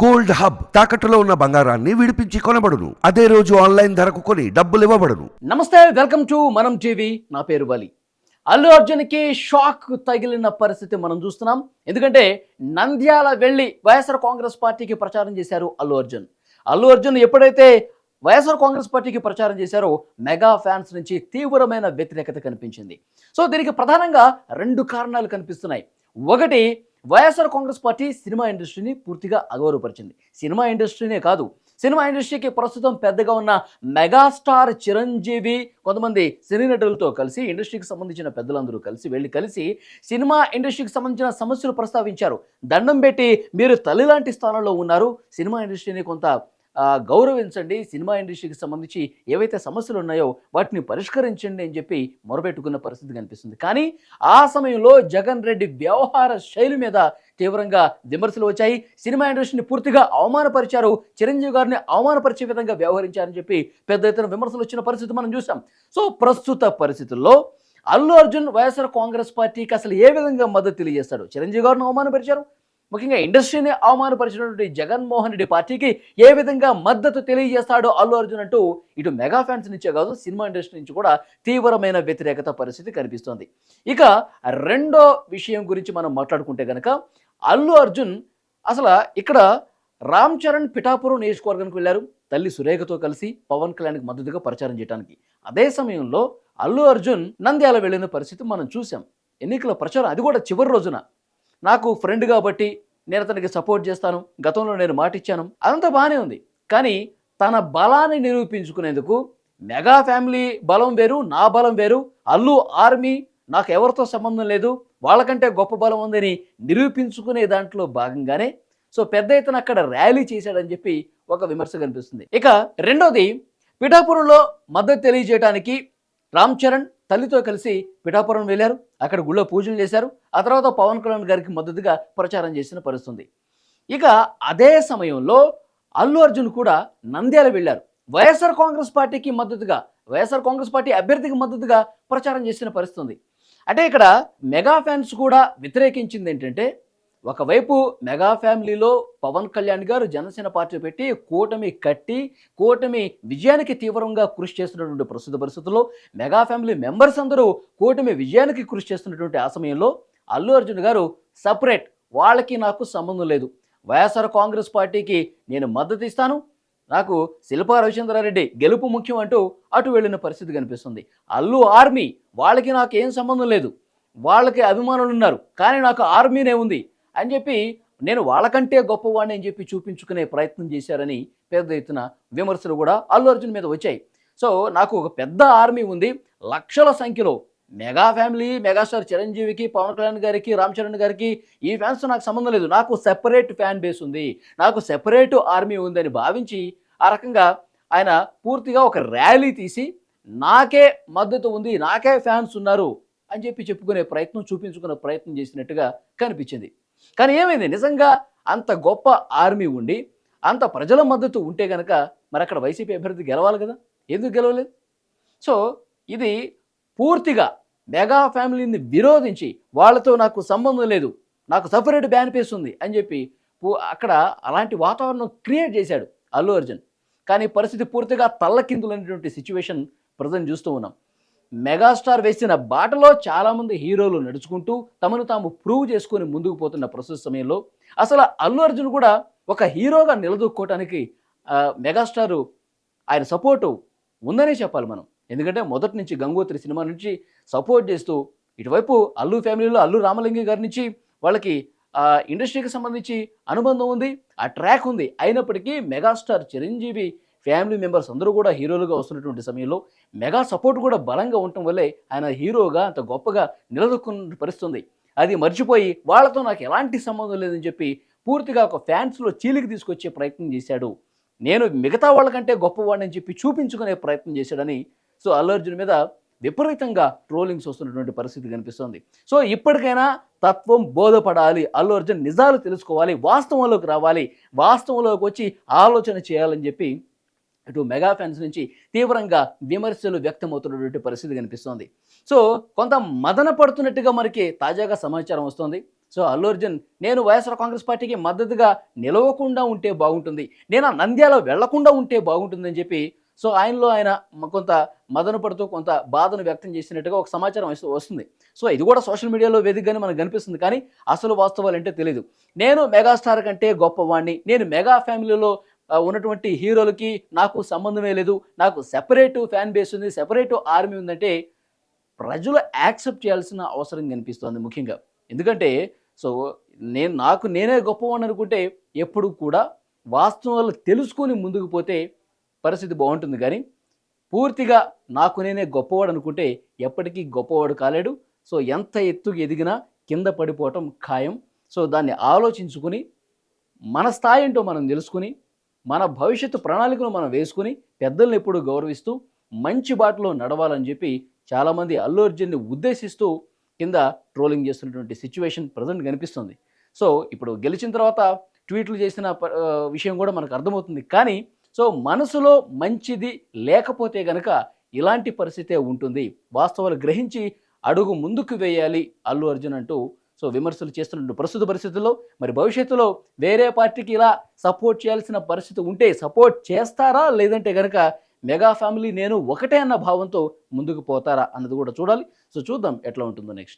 Gold hub తాకట్టులో ఉన్న బంగారాన్ని విడిపించి కొనబడును. అదే రోజు ఆన్లైన్ ధరకు కొని డబ్బులు ఇవ్వబడును. నమస్తే వెల్కమ్ టు మనం టీవీ. నా పేరు బలి. అల్లు అర్జున్కి షాక్ తగిలిన పరిస్థితి మనం చూస్తున్నాం. ఎందుకంటే నంద్యాల వెళ్ళి వైఎస్ఆర్ కాంగ్రెస్ పార్టీకి ప్రచారం చేశారు అల్లు అర్జున్. అల్లు అర్జున్ ఎప్పుడైతే వైఎస్ఆర్ కాంగ్రెస్ పార్టీకి ప్రచారం చేశారో మెగా ఫ్యాన్స్ నుంచి తీవ్రమైన వ్యతిరేకత కనిపించింది. సో దీనికి ప్రధానంగా రెండు కారణాలు కనిపిస్తున్నాయి. ఒకటి వైఎస్ఆర్ కాంగ్రెస్ పార్టీ సినిమా ఇండస్ట్రీని పూర్తిగా అగౌరవపరిచింది. సినిమా ఇండస్ట్రీనే కాదు సినిమా ఇండస్ట్రీకి ప్రస్తుతం పెద్దగా ఉన్న మెగాస్టార్ చిరంజీవి కొంతమంది సినీ నటులతో కలిసి ఇండస్ట్రీకి సంబంధించిన పెద్దలందరూ కలిసి వెళ్ళి కలిసి సినిమా ఇండస్ట్రీకి సంబంధించిన సమస్యలు ప్రస్తావించారు. దండం పెట్టి మీరు తల్లి లాంటి స్థానంలో ఉన్నారు. సినిమా ఇండస్ట్రీని కొంత గౌరవించండి. సినిమా ఇండస్ట్రీకి సంబంధించి ఏవైతే సమస్యలు ఉన్నాయో వాటిని పరిష్కరించండి అని చెప్పి మొరపెట్టుకున్న పరిస్థితి కనిపిస్తుంది. కానీ ఆ సమయంలో జగన్ రెడ్డి వ్యవహార శైలి మీద తీవ్రంగా విమర్శలు వచ్చాయి. సినిమా ఇండస్ట్రీని పూర్తిగా అవమానపరిచారు. చిరంజీవి గారిని అవమానపరిచే విధంగా వ్యవహరించారని చెప్పి పెద్ద ఎత్తున విమర్శలు వచ్చిన పరిస్థితి మనం చూసాం సో ప్రస్తుత పరిస్థితుల్లో అల్లు అర్జున్ వైఎస్ఆర్ కాంగ్రెస్ పార్టీకి అసలు ఏ విధంగా మద్దతు తెలియజేస్తాడు? చిరంజీవి గారిని అవమానపరిచారు? ముఖ్యంగా ఇండస్ట్రీని అవమానపరిచినటువంటి జగన్మోహన్ రెడ్డి పార్టీకి ఏ విధంగా మద్దతు తెలియజేస్తాడో అల్లు అర్జున్ అంటూ ఇటు మెగా ఫ్యాన్స్ నుంచే కాదు సినిమా ఇండస్ట్రీ నుంచి కూడా తీవ్రమైన వ్యతిరేకత పరిస్థితి కనిపిస్తోంది. ఇక రెండో విషయం గురించి మనం మాట్లాడుకుంటే కనుక అల్లు అర్జున్ అసలు ఇక్కడ రామ్ చరణ్ పిఠాపురం నియోజకవర్గానికి వెళ్ళారు. తల్లి సురేఖతో కలిసి పవన్ కళ్యాణ్కి మద్దతుగా ప్రచారం చేయడానికి అదే సమయంలో అల్లు అర్జున్ నంద్యాల వెళ్ళిన పరిస్థితి మనం చూసాం ఎన్నికల ప్రచారం అది కూడా చివరి రోజున. నాకు ఫ్రెండ్ కాబట్టి నేను అతనికి సపోర్ట్ చేస్తాను. గతంలో నేను మాటిచ్చాను అదంతా బాగానే ఉంది. కానీ తన బలాన్ని నిరూపించుకునేందుకు మెగా ఫ్యామిలీ బలం వేరు నా బలం వేరు. అల్లు ఆర్మీ నాకు ఎవరితో సంబంధం లేదు. వాళ్ళకంటే గొప్ప బలం ఉందని నిరూపించుకునే దాంట్లో భాగంగానే సో పెద్ద ఎత్తున అక్కడ ర్యాలీ చేశాడని చెప్పి ఒక విమర్శ కనిపిస్తుంది. ఇక రెండోది పిఠాపురంలో మద్దతు తెలియజేయడానికి రామ్ చరణ్ తల్లితో కలిసి పిఠాపురం వెళ్ళారు. అక్కడ గుళ్ళో పూజలు చేశారు. ఆ తర్వాత పవన్ కళ్యాణ్ గారికి మద్దతుగా ప్రచారం చేసిన పరిస్థితుంది. ఇక అదే సమయంలో అల్లు అర్జున్ కూడా నంద్యాల వెళ్ళారు. వైఎస్ఆర్ కాంగ్రెస్ పార్టీకి మద్దతుగా వైఎస్ఆర్ కాంగ్రెస్ పార్టీ అభ్యర్థికి మద్దతుగా ప్రచారం చేసిన పరిస్థితుంది. అంటే ఇక్కడ మెగా ఫ్యాన్స్ కూడా వ్యతిరేకించింది ఏంటంటే ఒకవైపు మెగా ఫ్యామిలీలో పవన్ కళ్యాణ్ గారు జనసేన పార్టీ పెట్టి కూటమి కట్టి కూటమి విజయానికి తీవ్రంగా కృషి చేస్తున్నటువంటి ప్రస్తుత పరిస్థితుల్లో మెగా ఫ్యామిలీ మెంబర్స్ అందరూ కూటమి విజయానికి కృషి చేస్తున్నటువంటి ఆ సమయంలో అల్లు అర్జున్ గారు సపరేట్ వాళ్ళకి నాకు సంబంధం లేదు. వైఎస్ఆర్ కాంగ్రెస్ పార్టీకి నేను మద్దతు ఇస్తాను. నాకు శిల్పా రవిచంద్రారెడ్డి గెలుపు ముఖ్యం అంటూ అటు వెళ్ళిన పరిస్థితి కనిపిస్తుంది. అల్లు ఆర్మీ వాళ్ళకి నాకు ఏం సంబంధం లేదు. వాళ్ళకి అభిమానులు ఉన్నారు. కానీ నాకు ఆర్మీనే ఉంది. అని చెప్పి నేను వాళ్ళకంటే గొప్పవాడిని అని చెప్పి చూపించుకునే ప్రయత్నం చేశారని పెద్ద ఎత్తున విమర్శలు కూడా అల్లు అర్జున్ మీద వచ్చాయి. సో నాకు ఒక పెద్ద ఆర్మీ ఉంది. లక్షల సంఖ్యలో మెగా ఫ్యామిలీ మెగాస్టార్ చిరంజీవికి పవన్ కళ్యాణ్ గారికి రామ్ చరణ్ గారికి ఈ ఫ్యాన్స్ నాకు సంబంధం లేదు. నాకు సెపరేట్ ఫ్యాన్ బేస్ ఉంది. నాకు సెపరేట్ ఆర్మీ ఉందని భావించి ఆ రకంగా ఆయన పూర్తిగా ఒక ర్యాలీ తీసి నాకే మద్దతు ఉంది నాకే ఫ్యాన్స్ ఉన్నారు అని చెప్పి చెప్పుకునే ప్రయత్నం చూపించుకునే ప్రయత్నం చేసినట్టుగా కనిపించింది. కానీ ఏమైంది? నిజంగా అంత గొప్ప ఆర్మీ ఉండి అంత ప్రజల మద్దతు ఉంటే కనుక మరి అక్కడ వైసీపీ అభ్యర్థి గెలవాలి కదా? ఎందుకు గెలవలేదు? సో ఇది పూర్తిగా మెగా ఫ్యామిలీని విరోధించి వాళ్ళతో నాకు సంబంధం లేదు నాకు సపరేట్ బ్యాన్ పేస్తుంది అని చెప్పి అక్కడ అలాంటి వాతావరణం క్రియేట్ చేశాడు అల్లు అర్జున్. కానీ పరిస్థితి పూర్తిగా తల్లకిందులైనటువంటి సిచ్యువేషన్ ప్రజెంట్ చూస్తూ ఉన్నాం. మెగాస్టార్ వేసిన బాటలో చాలామంది హీరోలు నడుచుకుంటూ తమను తాము ప్రూవ్ చేసుకొని ముందుకు పోతున్న ప్రస్తుత సమయంలో అసలు అల్లు అర్జున్ కూడా ఒక హీరోగా నిలదొక్కోవటానికి మెగాస్టారు ఆయన సపోర్టు ఉందనే చెప్పాలి మనం. ఎందుకంటే మొదటి నుంచి గంగోత్రి సినిమా నుంచి సపోర్ట్ చేస్తూ ఇటువైపు అల్లు ఫ్యామిలీలో అల్లు రామలింగి గారి నుంచి వాళ్ళకి ఇండస్ట్రీకి సంబంధించి అనుబంధం ఉంది ఆ ట్రాక్ ఉంది. అయినప్పటికీ మెగాస్టార్ చిరంజీవి ఫ్యామిలీ మెంబర్స్ అందరూ కూడా హీరోలుగా వస్తున్నటువంటి సమయంలో మెగా సపోర్ట్ కూడా బలంగా ఉండటం వల్లే ఆయన హీరోగా అంత గొప్పగా నిలదొక్కున్న పరిస్థితుంది. అది మర్చిపోయి వాళ్ళతో నాకు ఎలాంటి సంబంధం లేదని చెప్పి పూర్తిగా ఒక ఫ్యాన్స్లో చీలికి తీసుకొచ్చే ప్రయత్నం చేశాడు. నేను మిగతా వాళ్ళకంటే గొప్పవాడిని చెప్పి చూపించుకునే ప్రయత్నం చేశాడని సో అల్లు అర్జున్ మీద విపరీతంగా ట్రోలింగ్స్ వస్తున్నటువంటి పరిస్థితి కనిపిస్తుంది. సో ఇప్పటికైనా తత్వం బోధపడాలి అల్లు అర్జున్ నిజాలు తెలుసుకోవాలి వాస్తవంలోకి రావాలి వాస్తవంలోకి వచ్చి ఆలోచన చేయాలని చెప్పి ఇటు మెగా ఫ్యాన్స్ నుంచి తీవ్రంగా విమర్శలు వ్యక్తమవుతున్నటువంటి పరిస్థితి కనిపిస్తోంది. సో కొంత మదన పడుతున్నట్టుగా మనకి తాజాగా సమాచారం వస్తుంది. సో అల్లు అర్జున్ నేను వైఎస్ఆర్ కాంగ్రెస్ పార్టీకి మద్దతుగా నిలవకుండా ఉంటే బాగుంటుంది. నేను ఆ నంద్యాల వెళ్ళకుండా ఉంటే బాగుంటుందని చెప్పి సో ఆయనలో ఆయన కొంత మదన పడుతూ కొంత బాధను వ్యక్తం చేసినట్టుగా ఒక సమాచారం వస్తుంది. సో ఇది కూడా సోషల్ మీడియాలో వేదికగానే మనకు కనిపిస్తుంది. కానీ అసలు వాస్తవాలు అంటే తెలియదు నేను మెగాస్టార్ కంటే గొప్పవాణ్ణి. నేను మెగా ఫ్యామిలీలో ఉన్నటువంటి హీరోలకి నాకు సంబంధమే లేదు. నాకు సెపరేట్ ఫ్యాన్ బేస్ ఉంది సెపరేట్ ఆర్మీ ఉందంటే ప్రజలు యాక్సెప్ట్ చేయాల్సిన అవసరం కనిపిస్తోంది ముఖ్యంగా. ఎందుకంటే సో నేను నాకు నేనే గొప్పవాడిని అనుకుంటే ఎప్పుడు కూడా వాస్తవాలు తెలుసుకొని ముందుకు పోతే పరిస్థితి బాగుంటుంది. కానీ పూర్తిగా నాకు నేనే గొప్పవాడు అనుకుంటే ఎప్పటికీ గొప్పవాడు కాలేడు. సో ఎంత ఎత్తుకు ఎదిగినా కింద పడిపోవటం ఖాయం. సో దాన్ని ఆలోచించుకుని మన స్థాయి ఏంటో మనం తెలుసుకుని మన భవిష్యత్తు ప్రణాళికను మనం వేసుకుని పెద్దల్ని ఎప్పుడు గౌరవిస్తూ మంచి బాటలో నడవాలని చెప్పి చాలామంది అల్లు అర్జున్ని ఉద్దేశిస్తూ కింద ట్రోలింగ్ చేస్తున్నటువంటి సిచ్యువేషన్ ప్రజెంట్ కనిపిస్తుంది. సో ఇప్పుడు గెలిచిన తర్వాత ట్వీట్లు చేసిన ప- విషయం కూడా మనకు అర్థమవుతుంది. కానీ సో మనసులో మంచిది లేకపోతే గనక ఇలాంటి పరిస్థితే ఉంటుంది. వాస్తవాలు గ్రహించి అడుగు ముందుకు వేయాలి అల్లు అర్జున్ అంటూ సో విమర్శలు చేస్తున్న ప్రస్తుత పరిస్థితుల్లో మరి భవిష్యత్తులో వేరే పార్టీకి ఇలా సపోర్ట్ చేయాల్సిన పరిస్థితి ఉంటే సపోర్ట్ చేస్తారా? లేదంటే కనుక మెగా ఫ్యామిలీ నేను ఒకటే అన్న భావంతో ముందుకు పోతారా అన్నది కూడా చూడాలి. సో చూద్దాం ఎట్లా ఉంటుందో నెక్స్ట్.